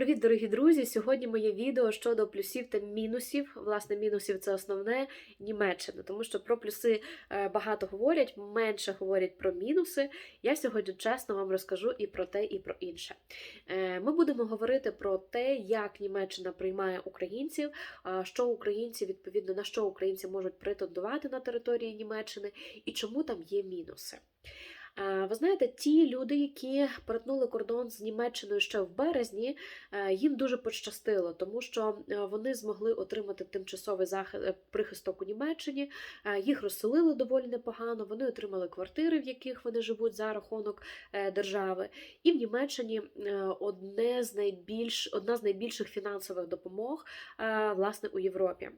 Привіт, дорогі друзі! Сьогодні моє відео щодо плюсів та мінусів. Власне, мінусів це основне Німеччини, тому що про плюси е, багато говорять, менше говорять про мінуси. Я сьогодні чесно вам розкажу і про те, і про інше. Е, Ми будемо говорити про те, як Німеччина приймає українців, що українці відповідно на що українці можуть претендувати на території Німеччини і чому там є мінуси. Е, Ви знаєте, ті люди, які перетнули кордон з Німеччиною ще в березні, е, їм дуже пощастило, тому що е, вони змогли отримати тимчасовий захист прихисток у Німеччині. Їх розселили доволі непогано. Вони отримали квартири, в яких вони живуть за рахунок держави. І в Німеччині одне з найбільш одна з найбільших фінансових допомог власне у Європі.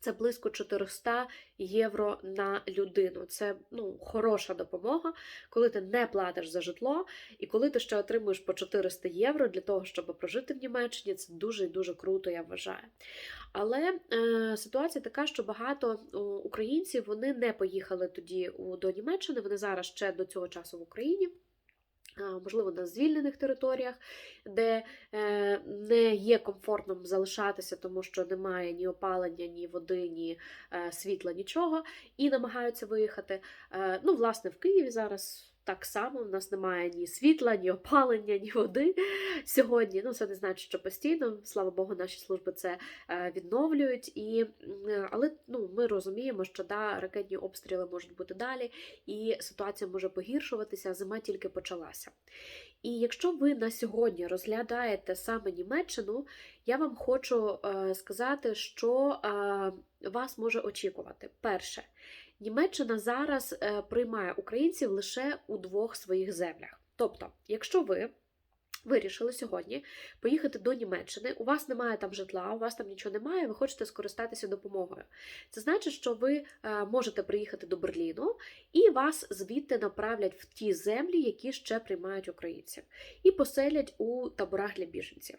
Це близько 400 євро на людину. Це ну, хороша допомога, коли ти не платиш за житло, і коли ти ще отримуєш по 400 євро для того, щоб прожити в Німеччині, це дуже і дуже круто, я вважаю. Але е, ситуація така, що багато українців вони не поїхали тоді до Німеччини, вони зараз ще до цього часу в Україні. Можливо, на звільнених територіях, де е, не є комфортним залишатися, тому що немає ні опалення, ні води, ні е, світла, нічого, і намагаються виїхати. Е, Ну, власне, в Києві зараз. Так само, в нас немає ні світла, ні опалення, ні води сьогодні. Ну, це не значить, що постійно, слава Богу, наші служби це е, відновлюють. І, але ну, ми розуміємо, що да, ракетні обстріли можуть бути далі, і ситуація може погіршуватися, зима тільки почалася. І якщо ви на сьогодні розглядаєте саме Німеччину, я вам хочу е, сказати, що е, вас може очікувати. Перше, Німеччина зараз е, приймає українців лише у двох своїх землях. Тобто, якщо ви вирішили сьогодні поїхати до Німеччини, у вас немає там житла, у вас там нічого немає, ви хочете скористатися допомогою. Це значить, що ви е, можете приїхати до Берліну і вас звідти направлять в ті землі, які ще приймають українців, і поселять у таборах для біженців.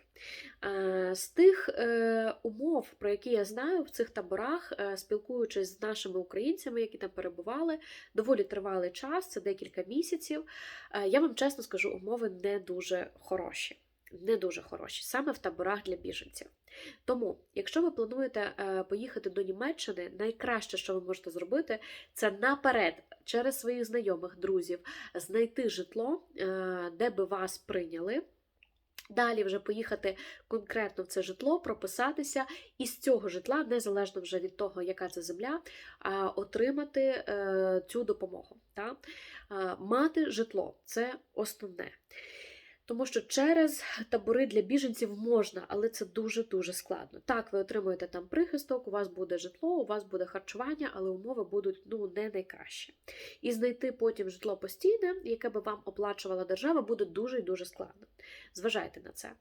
Е, З тих е, умов, про які я знаю, в цих таборах, спілкуючись з нашими українцями, які там перебували, доволі тривалий час, це декілька місяців. Я вам чесно скажу, умови не дуже хороші. Не дуже хороші, саме в таборах для біженців. Тому, якщо ви плануєте е, поїхати до Німеччини, найкраще, що ви можете зробити, це наперед через своїх знайомих, друзів знайти житло, е, де би вас прийняли. Далі вже поїхати конкретно в це житло, прописатися, і з цього житла, незалежно вже від того, яка це земля, отримати е, цю допомогу. Мати житло це основне. Тому що через табори для біженців можна, але це дуже-дуже складно. Так, ви отримуєте там прихисток, у вас буде житло, у вас буде харчування, але умови будуть ну, не найкращі. І знайти потім житло постійне, яке би вам оплачувала держава, буде дуже і дуже складно. Зважайте на це.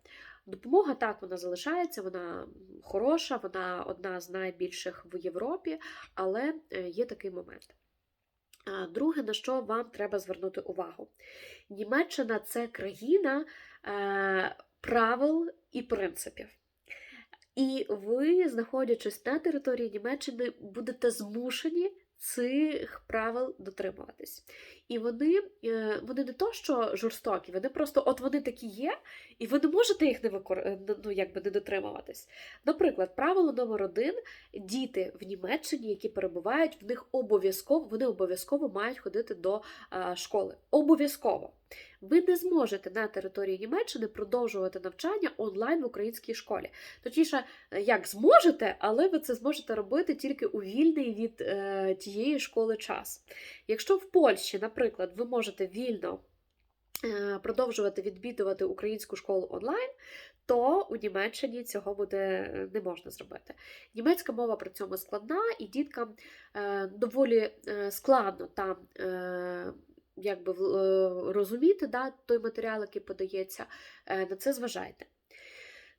Допомога так вона залишається, вона хороша, вона одна з найбільших в Європі, але е, є такий момент. Друге, на що вам треба звернути увагу. Німеччина це країна е, правил і принципів. І ви, знаходячись на території Німеччини, будете змушені цих правил дотримуватись. І вони, е, вони не то, що жорстокі, вони просто от вони такі є, і ви не можете їх не викор... ну, якби не дотримуватись. Наприклад, правило номер один: діти в Німеччині, які перебувають, в них обов'язково вони обов'язково мають ходити до школи. Обов'язково. Ви не зможете на території Німеччини продовжувати навчання онлайн в українській школі. Точніше, як зможете, але ви це зможете робити тільки у вільний від е, тієї школи час. Якщо в Польщі, наприклад, ви можете вільно е, продовжувати відвідувати українську школу онлайн, то у Німеччині цього буде е, не можна зробити. Німецька мова при цьому складна, і діткам е, доволі е, складно там. Е, Якби е, розуміти да, той матеріал, який подається, е, на це зважайте.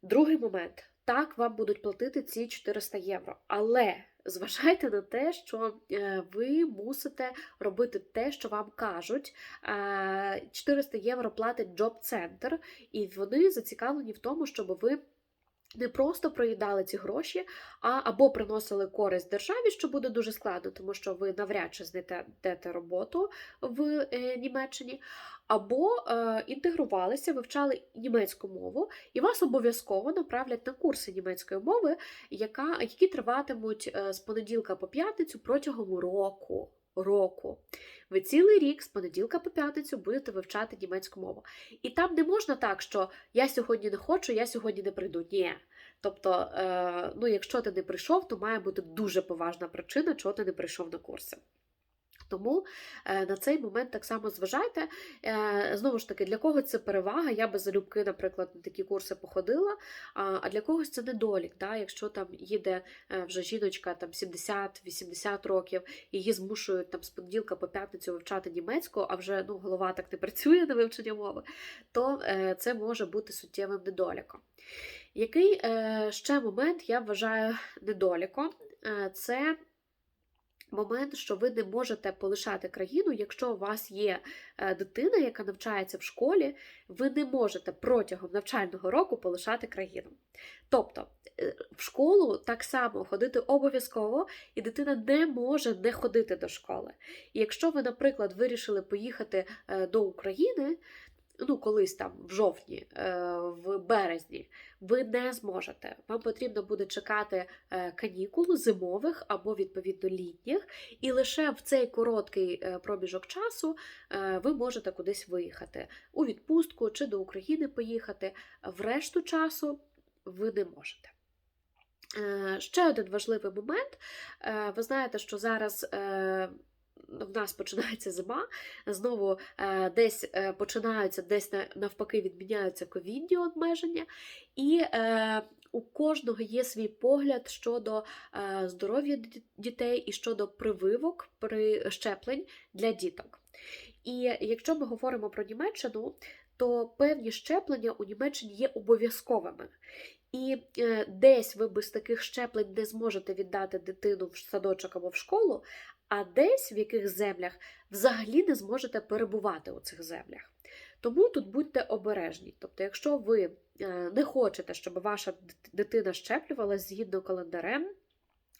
Другий момент. Так, вам будуть платити ці 400 євро, але зважайте на те, що е, ви мусите робити те, що вам кажуть. Е, 400 євро платить Center, і вони зацікавлені в тому, щоб ви не просто проїдали ці гроші, а або приносили користь державі, що буде дуже складно, тому що ви навряд чи знайдете роботу в е, Німеччині, або е, інтегрувалися, вивчали німецьку мову, і вас обов'язково направлять на курси німецької мови, яка, які триватимуть е, з понеділка по п'ятницю протягом року. Року. Ви цілий рік з понеділка по п'ятницю будете вивчати німецьку мову. І там не можна так, що я сьогодні не хочу, я сьогодні не прийду. Ні. Тобто, е, ну, якщо ти не прийшов, то має бути дуже поважна причина, чого ти не прийшов на курси. Тому е, на цей момент так само зважайте. Е, знову ж таки, для когось це перевага. Я би залюбки, наприклад, на такі курси походила, а, для когось це недолік. Да? Якщо там їде е, вже жіночка там 70-80 років, її змушують там з понеділка по п'ятницю вивчати німецьку, а вже ну, голова так не працює на вивчення мови, то це може бути суттєвим недоліком. Який ще момент я вважаю недоліком? Це момент, що ви не можете полишати країну, якщо у вас є е, дитина, яка навчається в школі, ви не можете протягом навчального року полишати країну. Тобто е, в школу так само ходити обов'язково, і дитина не може не ходити до школи. І якщо ви, наприклад, вирішили поїхати е, до України, ну, колись там в жовтні, в березні, ви не зможете. Вам потрібно буде чекати канікул зимових або, відповідно, літніх, і лише в цей короткий проміжок часу ви можете кудись виїхати у відпустку чи до України поїхати. В решту часу ви не можете. Ще один важливий момент. Ви знаєте, що зараз в нас починається зима, знову е, десь е, починаються, десь навпаки відміняються ковідні обмеження, і е, у кожного є свій погляд щодо здоров'я дітей і щодо прививок при щеплень для діток. І якщо ми говоримо про Німеччину, то певні щеплення у Німеччині є обов'язковими. І десь ви без таких щеплень не зможете віддати дитину в садочок або в школу, а десь в яких землях взагалі не зможете перебувати у цих землях. Тому тут будьте обережні. Тобто, якщо ви е, не хочете, щоб ваша дитина щеплювалася згідно календарем,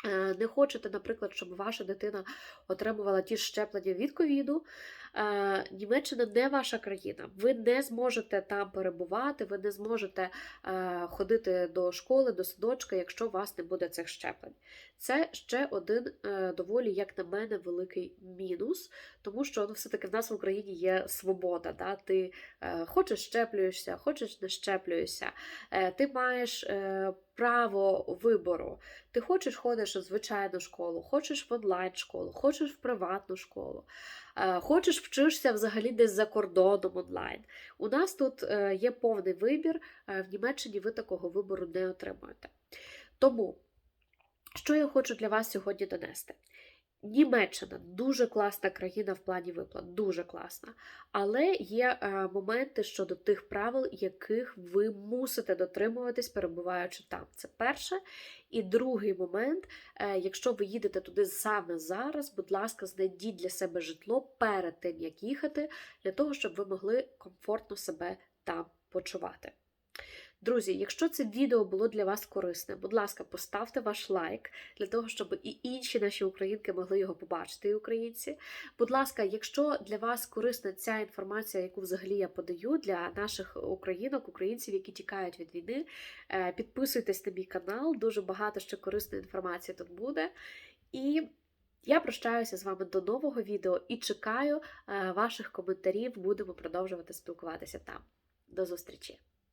е, не хочете, наприклад, щоб ваша дитина отримувала ті щеплення від ковіду, Е, Німеччина не ваша країна. Ви не зможете там перебувати, ви не зможете ходити до школи, до садочка, якщо у вас не буде цих щеплень. Це ще один е, доволі, як на мене, великий мінус, тому що ну, все-таки в нас в Україні є свобода. Да? Ти хочеш щеплюєшся, хочеш не щеплюєшся, ти маєш право вибору. Ти хочеш ходиш у звичайну школу, хочеш в онлайн школу, хочеш в приватну школу. Е, хочеш вчишся взагалі десь за кордоном онлайн. У нас тут е, є повний вибір, е, в Німеччині ви такого вибору не отримуєте. Тому, що я хочу для вас сьогодні донести? Німеччина дуже класна країна в плані виплат, дуже класна. Але є е, моменти щодо тих правил, яких ви мусите дотримуватись, перебуваючи там. Це перше. І другий момент, е, якщо ви їдете туди саме зараз, будь ласка, знайдіть для себе житло перед тим, як їхати, для того, щоб ви могли комфортно себе там почувати. Друзі, якщо це відео було для вас корисне, будь ласка, поставте ваш лайк для того, щоб і інші наші українки могли його побачити, і українці. Будь ласка, якщо для вас корисна ця інформація, яку взагалі я подаю для наших українок, українців, які тікають від війни, е, підписуйтесь на мій канал, дуже багато ще корисної інформації тут буде. І я прощаюся з вами до нового відео і чекаю е, ваших коментарів. Будемо продовжувати спілкуватися там. До зустрічі!